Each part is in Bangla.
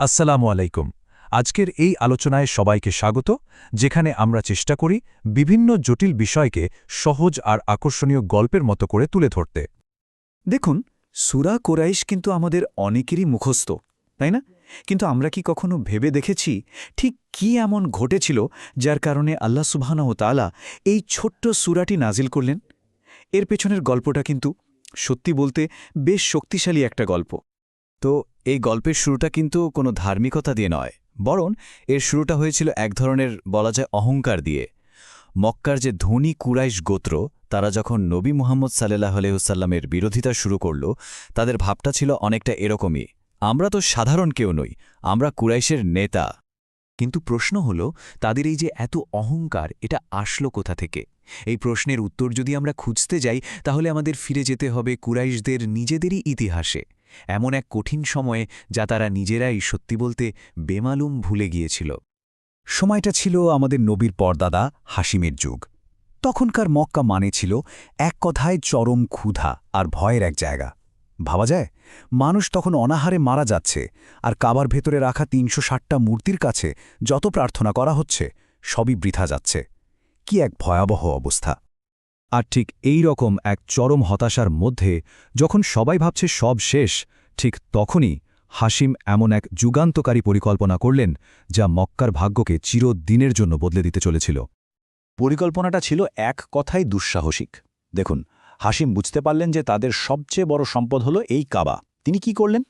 আসসালামু আলাইকুম। আজকের এই আলোচনায় সবাইকে স্বাগত, যেখানে আমরা চেষ্টা করি বিভিন্ন জটিল বিষয়কে সহজ আর আকর্ষণীয় গল্পের মতো করে তুলে ধরতে। দেখুন, সুরা কোরাইশ কিন্তু আমাদের অনেকেরই মুখস্থ, তাই না? কিন্তু আমরা কি কখনো ভেবে দেখেছি ঠিক কি এমন ঘটেছিল যার কারণে আল্লাহ সুবহানাহু তাআলা এই ছোট্ট সুরাটি নাজিল করলেন? এর পেছনের গল্পটা কিন্তু সত্যি বলতে বেশ শক্তিশালী একটা গল্প। তো এই গল্পের শুরুটা কিন্তু কোনো ধার্মিকতা দিয়ে নয়, বরং এর শুরুটা হয়েছিল এক ধরনের বলা যায় অহংকার দিয়ে। মক্কার যে ধনী কুরাইশ গোত্র, তারা যখন নবী মুহাম্মদ সাল্লাহ আলহিহসাল্লামের বিরোধিতা শুরু করল, তাদের ভাবটা ছিল অনেকটা এরকমই, আমরা তো সাধারণ কেউ নই, আমরা কুরাইশের নেতা। কিন্তু প্রশ্ন হল, তাদের এই যে এত অহংকার, এটা আসলো কোথা থেকে? এই প্রশ্নের উত্তর যদি আমরা খুঁজতে যাই, তাহলে আমাদের ফিরে যেতে হবে কুরাইশদের নিজেদেরই ইতিহাসে। এমন এক কঠিন সময়ে যা তারা নিজেরাই সত্যি বলতে বেমালুম ভুলে গিয়েছিল। সময়টা ছিল আমাদের নবীর পর্দাদা হাসিমের যুগ। তখনকার মক্কা মানে ছিল এক কথায় চরম ক্ষুধা আর ভয়ের এক জায়গা। ভাবা যায়, মানুষ তখন অনাহারে মারা যাচ্ছে আর কাবার ভেতরে রাখা তিনশো ষাটটা মূর্তির কাছে যত প্রার্থনা করা হচ্ছে, সবই বৃথা যাচ্ছে। কি এক ভয়াবহ অবস্থা। আর ঠিক এই রকম এক চরম হতাশার মধ্যে যখন সবাই ভাবছে সব শেষ, ঠিক তখনই হাসিম এমন এক যুগান্তকারী পরিকল্পনা করলেন যা মক্কার ভাগ্যকে চিরদিনের জন্য বদলে দিতে চলেছিল। পরিকল্পনাটা ছিল এক কথাই দুঃসাহসিক। দেখুন হাসিম বুঝতে পারলেন যে তাদের সবচেয়ে বড় সম্পদ হল এই কাবা। তিনি কি করলেন?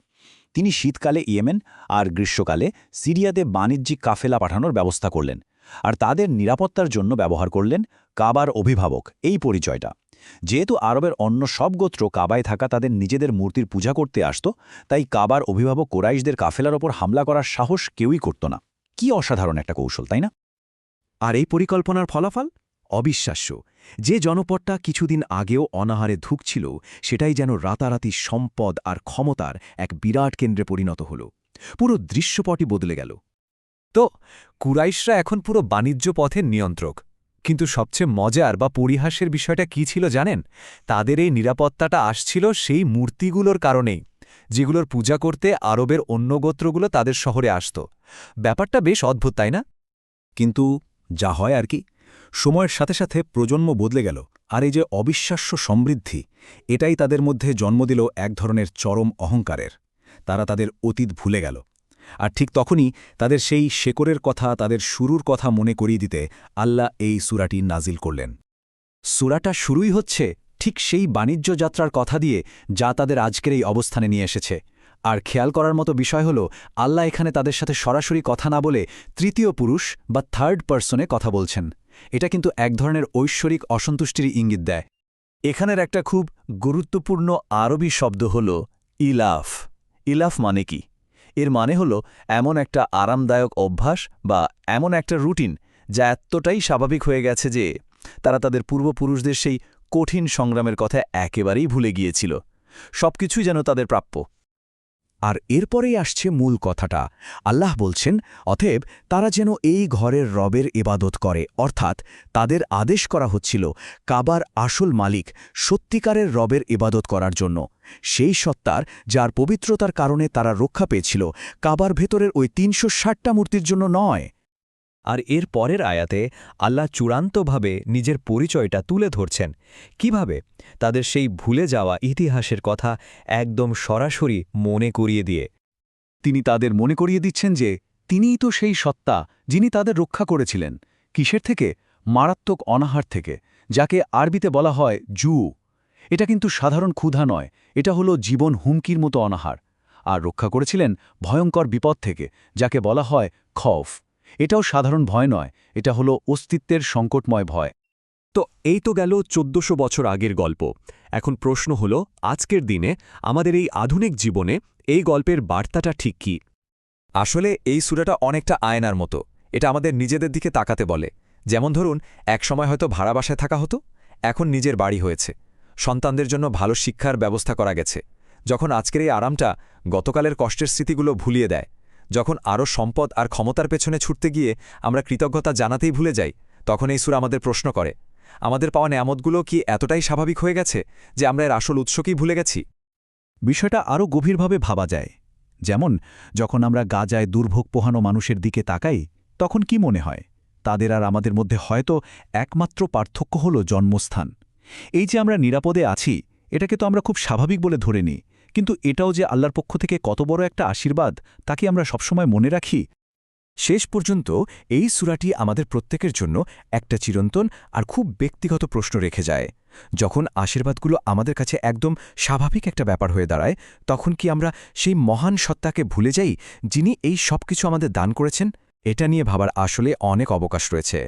তিনি শীতকালে ইয়েমেন আর গ্রীষ্মকালে সিরিয়াতে বাণিজ্যিক কাফেলা পাঠানোর ব্যবস্থা করলেন। আর তাদের নিরাপত্তার জন্য ব্যবহার করলেন কাবার অভিভাবক। এই পরিচয়টা। যেহেতু আরবের অন্য সব গোত্র কাবায় থাকা তাদের নিজেদের মূর্তির পূজা করতে আসত, তাই কাবার অভিভাবক কোরাইশদের কাফেলার ওপর হামলা করার সাহস কেউই করত না। কি অসাধারণ একটা কৌশল, তাই না? আর এই পরিকল্পনার ফলাফল? অবিশ্বাস্য। যে জনপদটা কিছুদিন আগেও অনাহারে ধুকছিল, সেটাই যেন রাতারাতি সম্পদ আর ক্ষমতার এক বিরাট কেন্দ্রে পরিণত হল। পুরো দৃশ্যপটই বদলে গেল। তো কুরাইশরা এখন পুরো বাণিজ্য পথের নিয়ন্ত্রক। কিন্তু সবচেয়ে মজার বা পরিহাসের বিষয়টা কি ছিল জানেন? তাদের এই নিরাপত্তাটা আসছিল সেই মূর্তিগুলোর কারণেই, যেগুলোর পূজা করতে আরবের অন্য গোত্রগুলো তাদের শহরে আসত। ব্যাপারটা বেশ অদ্ভুত, তাই না? কিন্তু যা হয় আর কি, সময়ের সাথে সাথে প্রজন্ম বদলে গেল আর এই যে অবিশ্বাস্য সমৃদ্ধি, এটাই তাদের মধ্যে জন্ম দিল এক ধরনের চরম অহংকারের। তারা তাদের অতীত ভুলে গেল। আর ঠিক তখনই তাদের সেই শেকরের কথা, তাদের শুরুর কথা মনে করিয়ে দিতে আল্লাহ এই সুরাটি নাজিল করলেন। সুরাটা শুরুই হচ্ছে ঠিক সেই বাণিজ্য যাত্রার কথা দিয়ে যা তাদের আজকের এই অবস্থানে নিয়ে এসেছে। আর খেয়াল করার মতো বিষয় হল, আল্লাহ এখানে তাদের সাথে সরাসরি কথা না বলে তৃতীয় পুরুষ বা থার্ড পার্সনে কথা বলছেন। এটা কিন্তু এক ধরনের ঐশ্বরিক অসন্তুষ্টির ইঙ্গিত দেয়। এখানের একটা খুব গুরুত্বপূর্ণ আরবি শব্দ হল ইলাফ। ইলাফ মানে কি? এর মানে হল এমন একটা আরামদায়ক অভ্যাস বা এমন একটা রুটিন যা এতটাই স্বাভাবিক হয়ে গেছে যে তারা তাদের পূর্বপুরুষদের সেই কঠিন সংগ্রামের কথা একেবারেই ভুলে গিয়েছিল। সবকিছুই যেন তাদের প্রাপ্য। আর এরপরেই আসছে মূল কথাটা। আল্লাহ বলছেন অথেব তারা যেন এই ঘরের রবের এবাদত করে। অর্থাৎ তাদের আদেশ করা হচ্ছিল কাবার আসল মালিক সত্যিকারের রবের এবাদত করার জন্য। সেই সত্তার যার পবিত্রতার কারণে তারা রক্ষা পেয়েছিল, কাবার ভেতরের ওই তিনশো ষাটটা মূর্তির জন্য নয়। আর এর পরের আয়াতে আল্লাহ চূড়ান্তভাবে নিজের পরিচয়টা তুলে ধরছেন। কীভাবে? তাদের সেই ভুলে যাওয়া ইতিহাসের কথা একদম সরাসরি মনে করিয়ে দিয়ে। তিনি তাদের মনে করিয়ে দিচ্ছেন যে, তিনিই তো সেই সত্তা যিনি তাদের রক্ষা করেছিলেন। কিসের থেকে? মারাত্মক অনাহার থেকে, যাকে আরবিতে বলা হয় জু। এটা কিন্তু সাধারণ ক্ষুধা নয়, এটা হলো জীবন হুমকির মতো অনাহার। আর রক্ষা করেছিলেন ভয়ঙ্কর বিপদ থেকে, যাকে বলা হয় খফ। এটাও সাধারণ ভয় নয়, এটা হলো অস্তিত্বের সংকটময় ভয়। তো এই তো গেল চোদ্দশো বছর আগের গল্প। এখন প্রশ্ন হল, আজকের দিনে আমাদের এই আধুনিক জীবনে এই গল্পের বার্তাটা ঠিক কি? আসলে এই সুরাটা অনেকটা আয়নার মতো, এটা আমাদের নিজেদের দিকে তাকাতে বলে। যেমন ধরুন, এক সময় হয়তো ভাড়া বাসায় থাকা হতো, এখন নিজের বাড়ি হয়েছে। সন্তানদের জন্য ভালো শিক্ষার ব্যবস্থা করা গেছে। যখন আজকের এই আরামটা গতকালের কষ্টের স্মৃতিগুলো ভুলিয়ে দেয় যখন আরও সম্পদ আর ক্ষমতার পেছনে ছুটতে গিয়ে আমরা কৃতজ্ঞতা জানাতেই ভুলে যাই, তখন এই সুর আমাদের প্রশ্ন করে, আমাদের পাওয়া নেয়ামতগুলো কি এতটাই স্বাভাবিক হয়ে গেছে যে আমরা এর আসল উৎসকই ভুলে গেছি? বিষয়টা আরও গভীরভাবে ভাবা যায়, যেমন যখন আমরা গাজায় দুর্ভোগ পোহানো মানুষের দিকে তাকাই, তখন কি মনে হয়? তাদের আর আমাদের মধ্যে হয়তো একমাত্র পার্থক্য হল জন্মস্থান। এই যে আমরা নিরাপদে আছি, এটাকে তো আমরা খুব স্বাভাবিক বলে ধরে নিই কিন্তু এটাও যে আল্লাহর পক্ষ থেকে কত বড় একটা আশীর্বাদ তাকে আমরা সবসময় মনে রাখি? শেষ পর্যন্ত এই সূরাটি আমাদের প্রত্যেকের জন্য একটা চিরন্তন আর খুব ব্যক্তিগত প্রশ্ন রেখে যায়। যখন আশীর্বাদগুলো আমাদের কাছে একদম স্বাভাবিক একটা ব্যাপার হয়ে দাঁড়ায়, তখন কি আমরা সেই মহান সত্তাকে ভুলে যাই যিনি এই সব কিছু আমাদের দান করেছেন? এটা নিয়ে ভাবার আসলে অনেক অবকাশ রয়েছে।